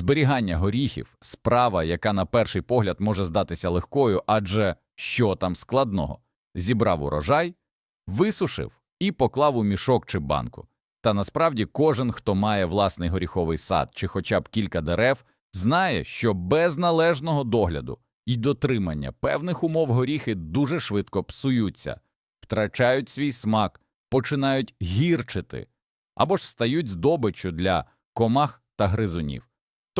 Зберігання горіхів справа, яка на перший погляд може здатися легкою, адже що там складного? Зібрав урожай, висушив і поклав у мішок чи банку. Та насправді кожен, хто має власний горіховий сад чи хоча б кілька дерев, знає, що без належного догляду і дотримання певних умов горіхи дуже швидко псуються, втрачають свій смак, починають гірчити або ж стають здобиччю для комах та гризунів.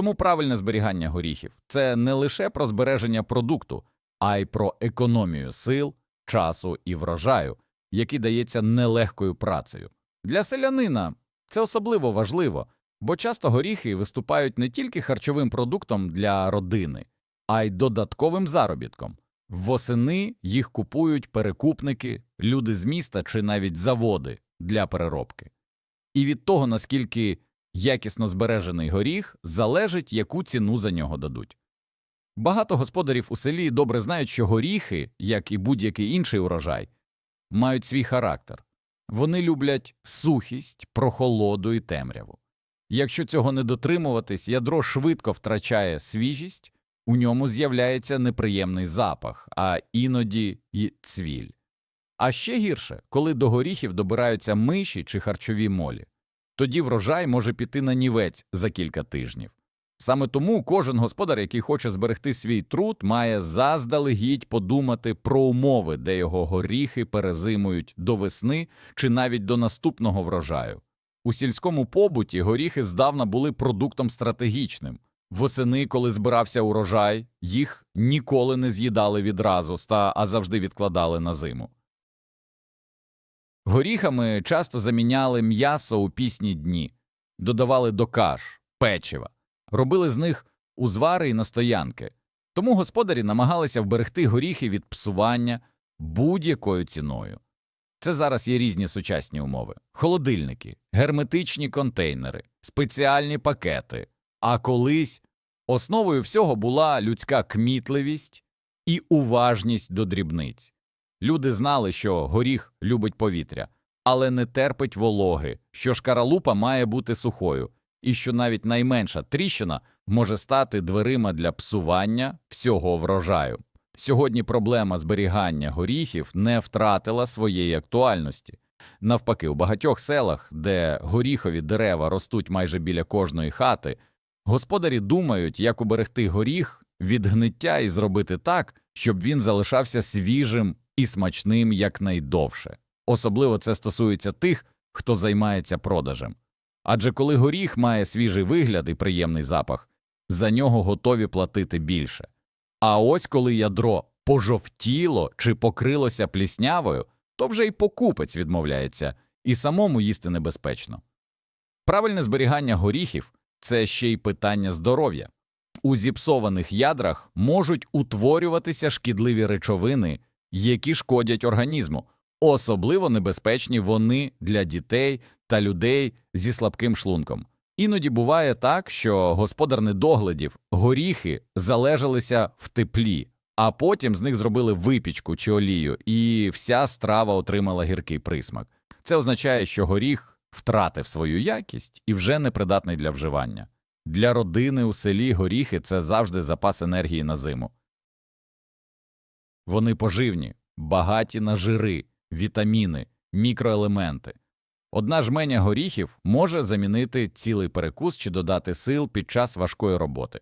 Тому правильне зберігання горіхів це не лише про збереження продукту, а й про економію сил, часу і врожаю, який дається нелегкою працею. Для селянина це особливо важливо, бо часто горіхи виступають не тільки харчовим продуктом для родини, а й додатковим заробітком. Восени їх купують перекупники, люди з міста чи навіть заводи для переробки. І від того, наскільки якісно збережений горіх, залежить, яку ціну за нього дадуть. Багато господарів у селі добре знають, що горіхи, як і будь-який інший урожай, мають свій характер. Вони люблять сухість, прохолоду і темряву. Якщо цього не дотримуватись, ядро швидко втрачає свіжість, у ньому з'являється неприємний запах, а іноді й цвіль. А ще гірше, коли до горіхів добираються миші чи харчові молі. Тоді врожай може піти на нівець за кілька тижнів. Саме тому кожен господар, який хоче зберегти свій труд, має заздалегідь подумати про умови, де його горіхи перезимують до весни чи навіть до наступного врожаю. У сільському побуті горіхи здавна були продуктом стратегічним. Восени, коли збирався урожай, їх ніколи не з'їдали відразу, ста, а завжди відкладали на зиму. Горіхами часто заміняли м'ясо у пісні дні, додавали до каш, печива, робили з них узвари і настоянки. Тому господарі намагалися вберегти горіхи від псування будь-якою ціною. Це зараз є різні сучасні умови: холодильники, герметичні контейнери, спеціальні пакети. А колись основою всього була людська кмітливість і уважність до дрібниць. Люди знали, що горіх любить повітря, але не терпить вологи, що шкаралупа має бути сухою, і що навіть найменша тріщина може стати дверима для псування всього врожаю. Сьогодні проблема зберігання горіхів не втратила своєї актуальності. Навпаки, у багатьох селах, де горіхові дерева ростуть майже біля кожної хати, господарі думають, як уберегти горіх від гниття і зробити так, щоб він залишався свіжим і смачним якнайдовше. Особливо це стосується тих, хто займається продажем. Адже коли горіх має свіжий вигляд і приємний запах, за нього готові платити більше. А ось коли ядро пожовтіло чи покрилося пліснявою, то вже й покупець відмовляється, і самому їсти небезпечно. Правильне зберігання горіхів це ще й питання здоров'я. У зіпсованих ядрах можуть утворюватися шкідливі речовини, які шкодять організму. Особливо небезпечні вони для дітей та людей зі слабким шлунком. Іноді буває так, що господар недоглядів, горіхи залежалися в теплі, а потім з них зробили випічку чи олію, і вся страва отримала гіркий присмак. Це означає, що горіх втратив свою якість і вже не придатний для вживання. Для родини у селі горіхи це завжди запас енергії на зиму. Вони поживні, багаті на жири, вітаміни, мікроелементи. Одна жменя горіхів може замінити цілий перекус чи додати сил під час важкої роботи.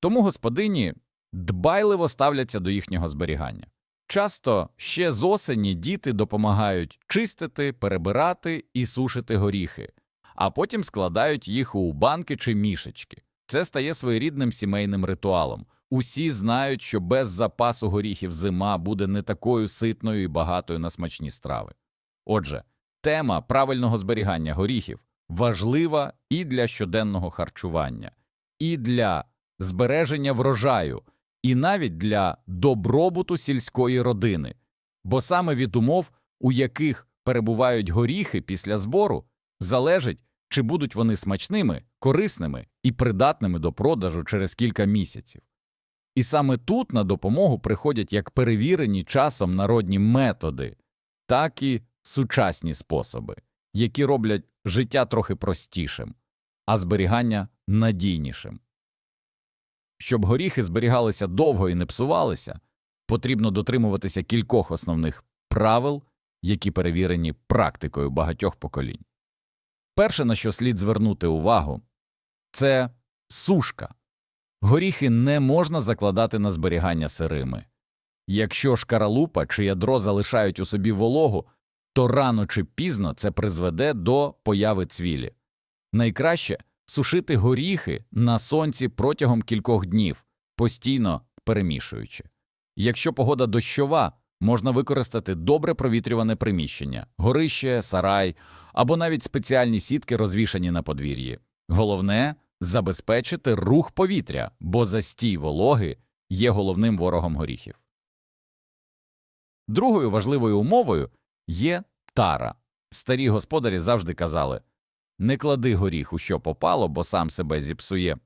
Тому господині дбайливо ставляться до їхнього зберігання. Часто ще з осені діти допомагають чистити, перебирати і сушити горіхи, а потім складають їх у банки чи мішечки. Це стає своєрідним сімейним ритуалом. Усі знають, що без запасу горіхів зима буде не такою ситною і багатою на смачні страви. Отже, тема правильного зберігання горіхів важлива і для щоденного харчування, і для збереження врожаю, і навіть для добробуту сільської родини, бо саме від умов, у яких перебувають горіхи після збору, залежить, чи будуть вони смачними, корисними і придатними до продажу через кілька місяців. І саме тут на допомогу приходять як перевірені часом народні методи, так і сучасні способи, які роблять життя трохи простішим, а зберігання надійнішим. Щоб горіхи зберігалися довго і не псувалися, потрібно дотримуватися кількох основних правил, які перевірені практикою багатьох поколінь. Перше, на що слід звернути увагу, це сушка. Горіхи не можна закладати на зберігання сирими. Якщо шкаралупа чи ядро залишають у собі вологу, то рано чи пізно це призведе до появи цвілі. Найкраще сушити горіхи на сонці протягом кількох днів, постійно перемішуючи. Якщо погода дощова, можна використати добре провітрюване приміщення, горище, сарай або навіть спеціальні сітки, розвішані на подвір'ї. Головне забезпечити рух повітря, бо застій вологи є головним ворогом горіхів. Другою важливою умовою є тара. Старі господарі завжди казали не клади горіх у що попало, бо сам себе зіпсує.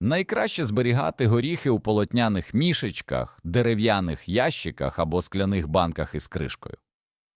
Найкраще зберігати горіхи у полотняних мішечках, дерев'яних ящиках або скляних банках із кришкою.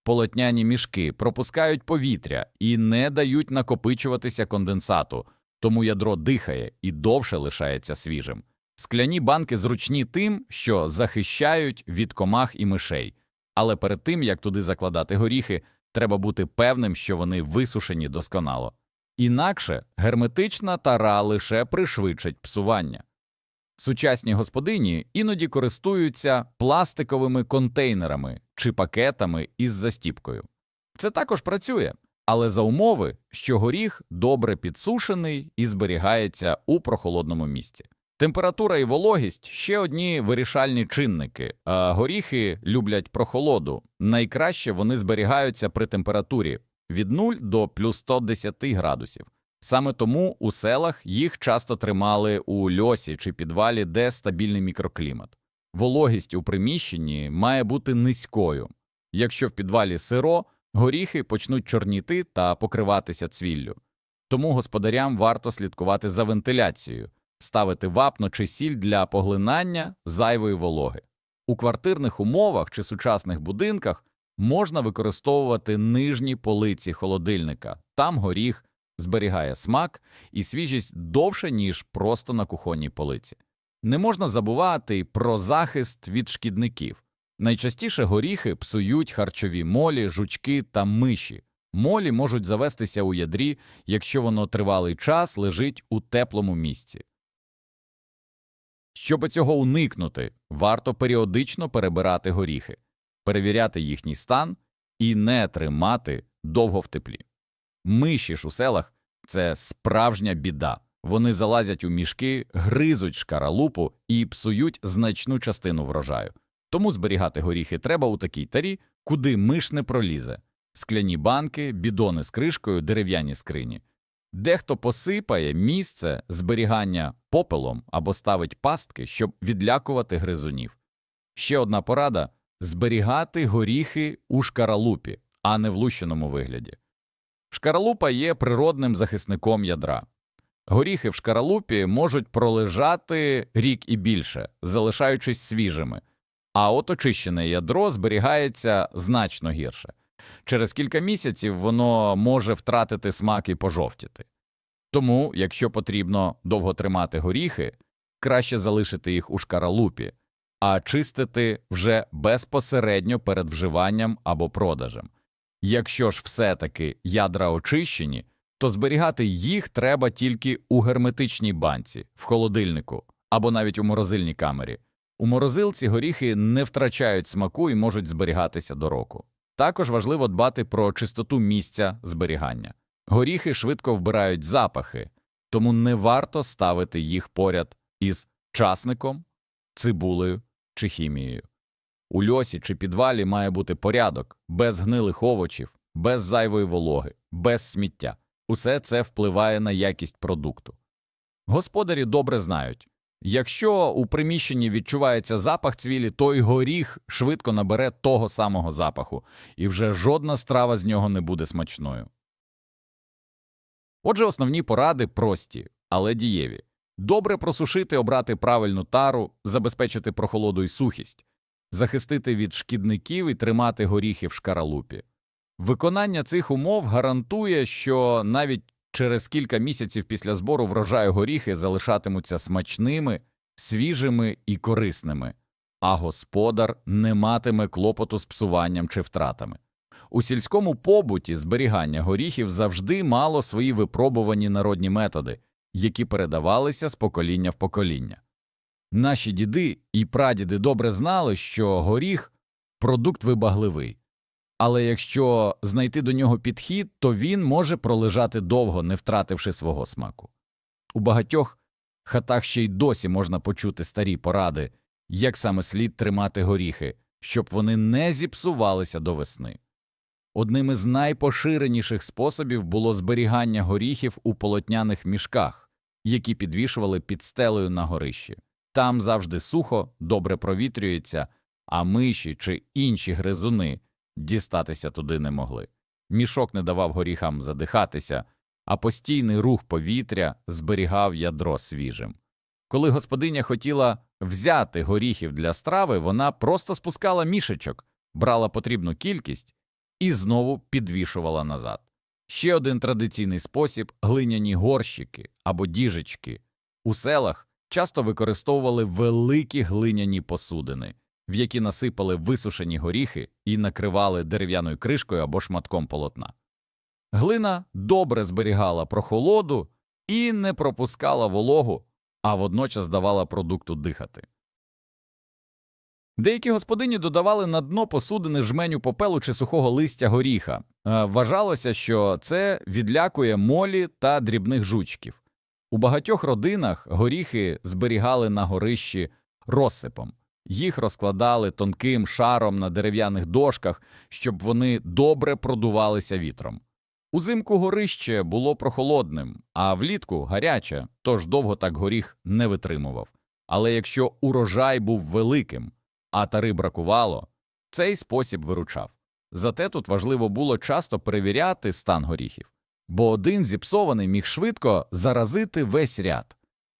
Полотняні мішки пропускають повітря і не дають накопичуватися конденсату, тому ядро дихає і довше лишається свіжим. Скляні банки зручні тим, що захищають від комах і мишей, але перед тим як туди закладати горіхи, треба бути певним, що вони висушені досконало. Інакше герметична тара лише пришвидшить псування. Сучасні господині іноді користуються пластиковими контейнерами чи пакетами із застіпкою. Це також працює, але за умови, що горіх добре підсушений і зберігається у прохолодному місці. Температура і вологість ще одні вирішальні чинники. Горіхи люблять прохолоду. Найкраще вони зберігаються при температурі від 0 до плюс 110 градусів. Саме тому у селах їх часто тримали у льосі чи підвалі, де стабільний мікроклімат. Вологість у приміщенні має бути низькою. Якщо в підвалі сиро, горіхи почнуть чорніти та покриватися цвіллю. Тому господарям варто слідкувати за вентиляцією, ставити вапно чи сіль для поглинання зайвої вологи. У квартирних умовах чи сучасних будинках можна використовувати нижні полиці холодильника. Там горіх зберігає смак і свіжість довше, ніж просто на кухонній полиці. Не можна забувати про захист від шкідників. Найчастіше горіхи псують харчові молі, жучки та миші. Молі можуть завестися у ядрі, якщо воно тривалий час лежить у теплому місці. Щоб цього уникнути, варто періодично перебирати горіхи, перевіряти їхній стан і не тримати довго в теплі. Миші ж у селах це справжня біда. Вони залазять у мішки, гризуть шкаралупу і псують значну частину врожаю. Тому зберігати горіхи треба у такій тарі, куди миш не пролізе скляні банки, бідони з кришкою, дерев'яні скрині. Дехто посипає місце зберігання попелом або ставить пастки, щоб відлякувати гризунів. Ще одна порада зберігати горіхи у шкаралупі, а не в лущеному вигляді. Шкаралупа є природним захисником ядра. Горіхи в шкаралупі можуть пролежати рік і більше, залишаючись свіжими, а от очищене ядро зберігається значно гірше. Через кілька місяців воно може втратити смак і пожовтіти. Тому, якщо потрібно довго тримати горіхи, краще залишити їх у шкаралупі, а чистити вже безпосередньо перед вживанням або продажем. Якщо ж все-таки ядра очищені, то зберігати їх треба тільки у герметичній банці, в холодильнику або навіть у морозильній камері. У морозилці горіхи не втрачають смаку і можуть зберігатися до року. Також важливо дбати про чистоту місця зберігання. Горіхи швидко вбирають запахи, тому не варто ставити їх поряд із часником, цибулею чи хімією. У льосі чи підвалі має бути порядок, без гнилих овочів, без зайвої вологи, без сміття. Усе це впливає на якість продукту. Господарі добре знають якщо у приміщенні відчувається запах цвілі, то й горіх швидко набере того самого запаху, і вже жодна страва з нього не буде смачною. Отже, основні поради прості, але дієві добре просушити, обрати правильну тару, забезпечити прохолоду і сухість, захистити від шкідників і тримати горіхи в шкаралупі. Виконання цих умов гарантує, що навіть через кілька місяців після збору врожаю горіхи залишатимуться смачними свіжими і корисними, а господар не матиме клопоту з псуванням чи втратами. У сільському побуті зберігання горіхів завжди мало свої випробувані народні методи, які передавалися з покоління в покоління. Наші діди і прадіди добре знали, що горіх продукт вибагливий, але якщо знайти до нього підхід, то він може пролежати довго, не втративши свого смаку. У багатьох хатах ще й досі можна почути старі поради, як саме слід тримати горіхи, щоб вони не зіпсувалися до весни. Одним із найпоширеніших способів було зберігання горіхів у полотняних мішках, які підвішували під стелею на горищі. Там завжди сухо, добре провітрюється, а миші чи інші гризуни дістатися туди не могли. Мішок не давав горіхам задихатися, а постійний рух повітря зберігав ядро свіжим. Коли господиня хотіла взяти горіхів для страви, вона просто спускала мішечок, брала потрібну кількість і знову підвішувала назад. Ще один традиційний спосіб глиняні горщики або діжечки. У селах часто використовували великі глиняні посудини, в які насипали висушені горіхи і накривали дерев'яною кришкою або шматком полотна. Глина добре зберігала прохолоду і не пропускала вологу, а водночас давала продукту дихати. Деякі господині додавали на дно посудини жменю попелу чи сухого листя горіха. Е, Вважалося, що це відлякує молі та дрібних жучків. У багатьох родинах горіхи зберігали на горищі розсипом. Їх розкладали тонким шаром на дерев'яних дошках, щоб вони добре продувалися вітром. Узимку горище було прохолодним, а влітку гаряче, тож довго так горіх не витримував. Але якщо урожай був великим, а тари бракувало, цей спосіб виручав. Зате тут важливо було часто перевіряти стан горіхів, бо один зіпсований міг швидко заразити весь ряд.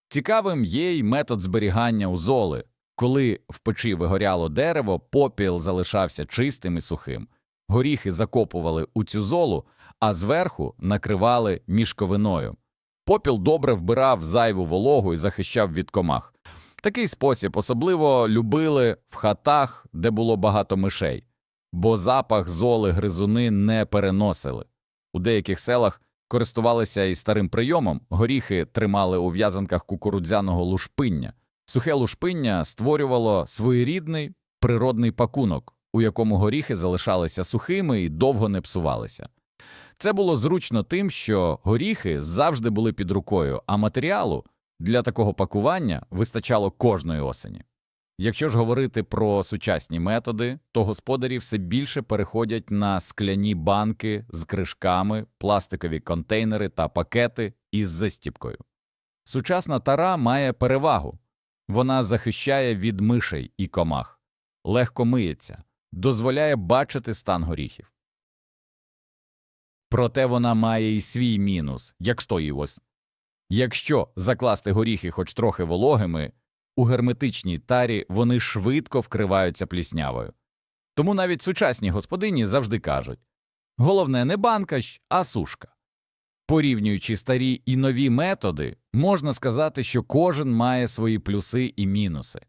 Цікавим є й метод зберігання у золи. Коли в печі вигоряло дерево, попіл залишався чистим і сухим. Горіхи закопували у цю золу, а зверху накривали мішковиною. Попіл добре вбирав зайву вологу і захищав від комах. Такий спосіб особливо любили в хатах, де було багато мишей, бо запах золи гризуни не переносили. У деяких селах користувалися і старим прийомом, горіхи тримали у в'язанках кукурудзяного лушпиння. Сухе лушпиння створювало своєрідний природний пакунок, у якому горіхи залишалися сухими і довго не псувалися. Це було зручно тим, що горіхи завжди були під рукою, а матеріалу для такого пакування вистачало кожної осені. Якщо ж говорити про сучасні методи, то господарі все більше переходять на скляні банки з кришками, пластикові контейнери та пакети із застіпкою. Сучасна тара має перевагу вона захищає від мишей і комах, легко миється, дозволяє бачити стан горіхів. Проте вона має і свій мінус, як стоїть ось. Якщо закласти горіхи хоч трохи вологими, у герметичній тарі вони швидко вкриваються пліснявою. Тому навіть сучасні господині завжди кажуть головне не банкач, а сушка. Порівнюючи старі і нові методи, можна сказати, що кожен має свої плюси і мінуси.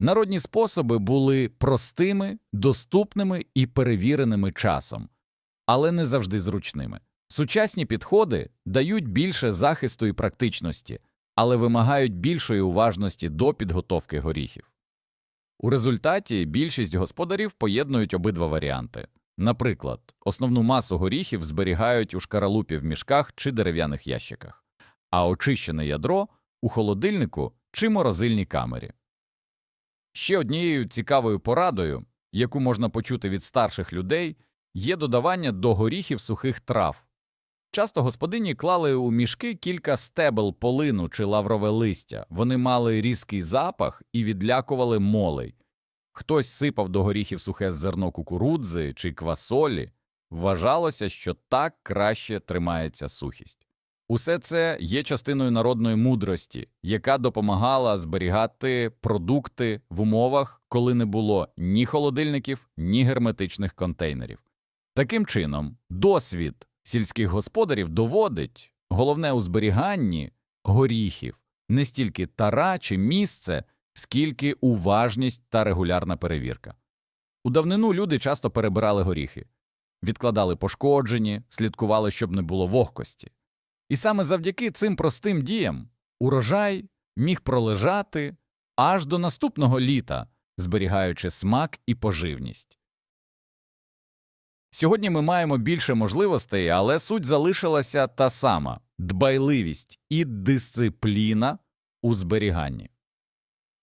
Народні способи були простими, доступними і перевіреними часом, але не завжди зручними. Сучасні підходи дають більше захисту і практичності, але вимагають більшої уважності до підготовки горіхів. У результаті більшість господарів поєднують обидва варіанти. Наприклад, основну масу горіхів зберігають у шкаралупі в мішках чи дерев'яних ящиках, а очищене ядро у холодильнику чи морозильній камері. Ще однією цікавою порадою, яку можна почути від старших людей, є додавання до горіхів сухих трав. Часто господині клали у мішки кілька стебел полину чи лаврове листя, вони мали різкий запах і відлякували молей. Хтось сипав до горіхів сухе зерно кукурудзи чи квасолі, вважалося, що так краще тримається сухість. Усе це є частиною народної мудрості, яка допомагала зберігати продукти в умовах, коли не було ні холодильників, ні герметичних контейнерів. Таким чином, досвід сільських господарів доводить головне у зберіганні горіхів не стільки тара чи місце, скільки уважність та регулярна перевірка. У давнину люди часто перебирали горіхи, відкладали пошкоджені, слідкували, щоб не було вогкості. І саме завдяки цим простим діям урожай міг пролежати аж до наступного літа, зберігаючи смак і поживність. Сьогодні ми маємо більше можливостей, але суть залишилася та сама дбайливість і дисципліна у зберіганні.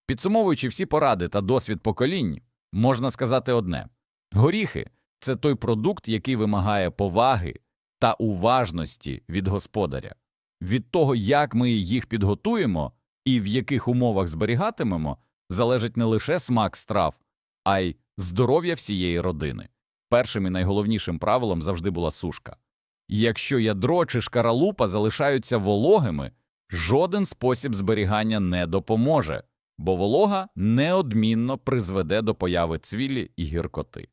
Підсумовуючи всі поради та досвід поколінь, можна сказати одне горіхи це той продукт, який вимагає поваги та уважності від господаря. Від того, як ми їх підготуємо і в яких умовах зберігатимемо, залежить не лише смак страв, а й здоров'я всієї родини. Першим і найголовнішим правилом завжди була сушка. Якщо ядро чи шкаралупа залишаються вологими, жоден спосіб зберігання не допоможе, бо волога неодмінно призведе до появи цвілі і гіркоти.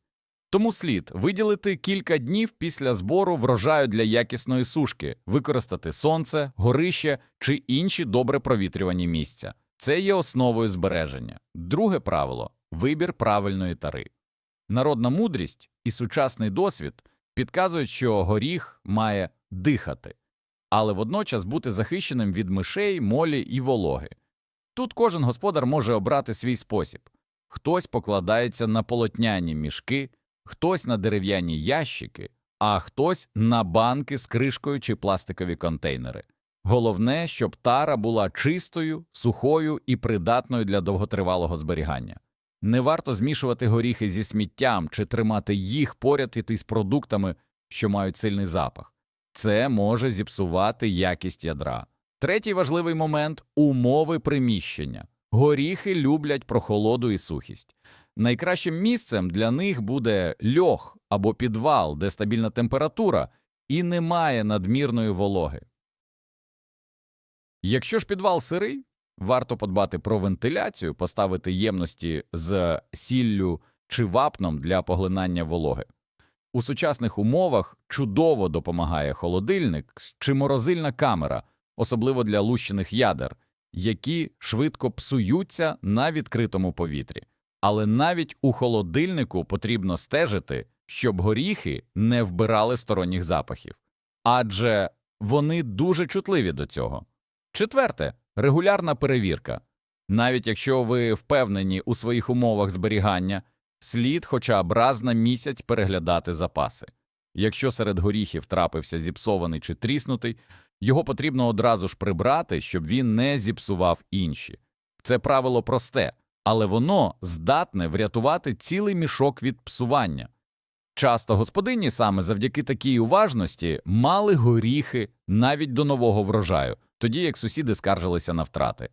Тому слід виділити кілька днів після збору врожаю для якісної сушки, використати сонце, горище чи інші добре провітрювані місця. Це є основою збереження. Друге правило вибір правильної тари. Народна мудрість і сучасний досвід підказують, що горіх має дихати, але водночас бути захищеним від мишей, молі і вологи. Тут кожен господар може обрати свій спосіб хтось покладається на полотняні мішки, хтось на дерев'яні ящики, а хтось на банки з кришкою чи пластикові контейнери. Головне, щоб тара була чистою, сухою і придатною для довготривалого зберігання. Не варто змішувати горіхи зі сміттям чи тримати їх поряд із продуктами, що мають сильний запах. Це може зіпсувати якість ядра. Третій важливий момент умови приміщення. Горіхи люблять прохолоду і сухість. Найкращим місцем для них буде льох або підвал, де стабільна температура і немає надмірної вологи. Якщо ж підвал сирий, варто подбати про вентиляцію, поставити ємності з сіллю чи вапном для поглинання вологи. У сучасних умовах чудово допомагає холодильник чи морозильна камера, особливо для лущених ядер, які швидко псуються на відкритому повітрі. Але навіть у холодильнику потрібно стежити, щоб горіхи не вбирали сторонніх запахів, адже вони дуже чутливі до цього. Четверте регулярна перевірка. Навіть якщо ви впевнені у своїх умовах зберігання, слід хоча б раз на місяць переглядати запаси. Якщо серед горіхів трапився зіпсований чи тріснутий, його потрібно одразу ж прибрати, щоб він не зіпсував інші. Це правило просте, але воно здатне врятувати цілий мішок від псування. Часто господині саме завдяки такій уважності мали горіхи навіть до нового врожаю, тоді як сусіди скаржилися на втрати.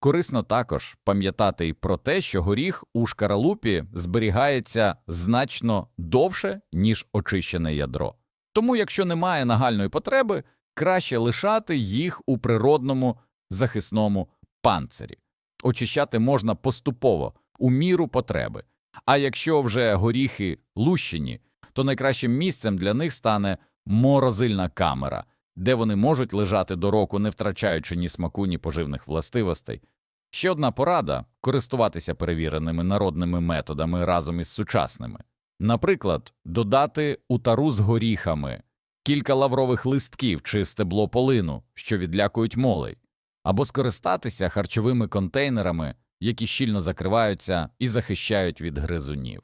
Корисно також пам'ятати й про те, що горіх у шкаралупі зберігається значно довше, ніж очищене ядро. Тому, якщо немає нагальної потреби, краще лишати їх у природному захисному панцирі. Очищати можна поступово, у міру потреби. А якщо вже горіхи лущені, то найкращим місцем для них стане морозильна камера, де вони можуть лежати до року, не втрачаючи ні смаку, ні поживних властивостей. Ще одна порада користуватися перевіреними народними методами разом із сучасними. Наприклад, додати у тару з горіхами кілька лаврових листків чи стебло полину, що відлякують молей, або скористатися харчовими контейнерами, які щільно закриваються і захищають від гризунів.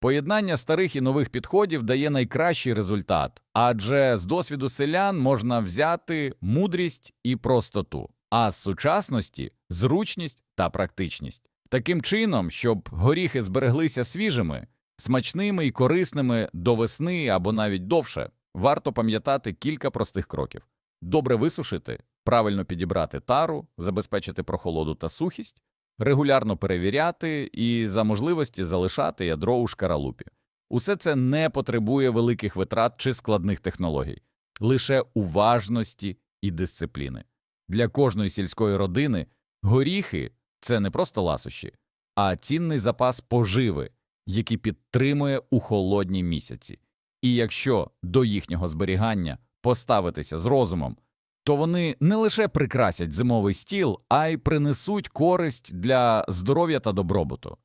Поєднання старих і нових підходів дає найкращий результат, адже з досвіду селян можна взяти мудрість і простоту, а з сучасності зручність та практичність. Таким чином, щоб горіхи збереглися свіжими, смачними і корисними до весни або навіть довше, варто пам'ятати кілька простих кроків: добре висушити, правильно підібрати тару, забезпечити прохолоду та сухість, регулярно перевіряти і за можливості залишати ядро у шкаралупі. Усе це не потребує великих витрат чи складних технологій, лише уважності і дисципліни. Для кожної сільської родини горіхи це не просто ласощі, а цінний запас поживи, який підтримує у холодні місяці. І якщо до їхнього зберігання поставитися з розумом, то вони не лише прикрасять зимовий стіл, а й принесуть користь для здоров'я та добробуту.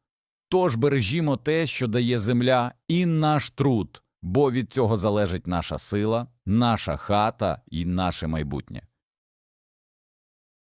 Тож бережімо те, що дає земля, і наш труд, бо від цього залежить наша сила, наша хата і наше майбутнє.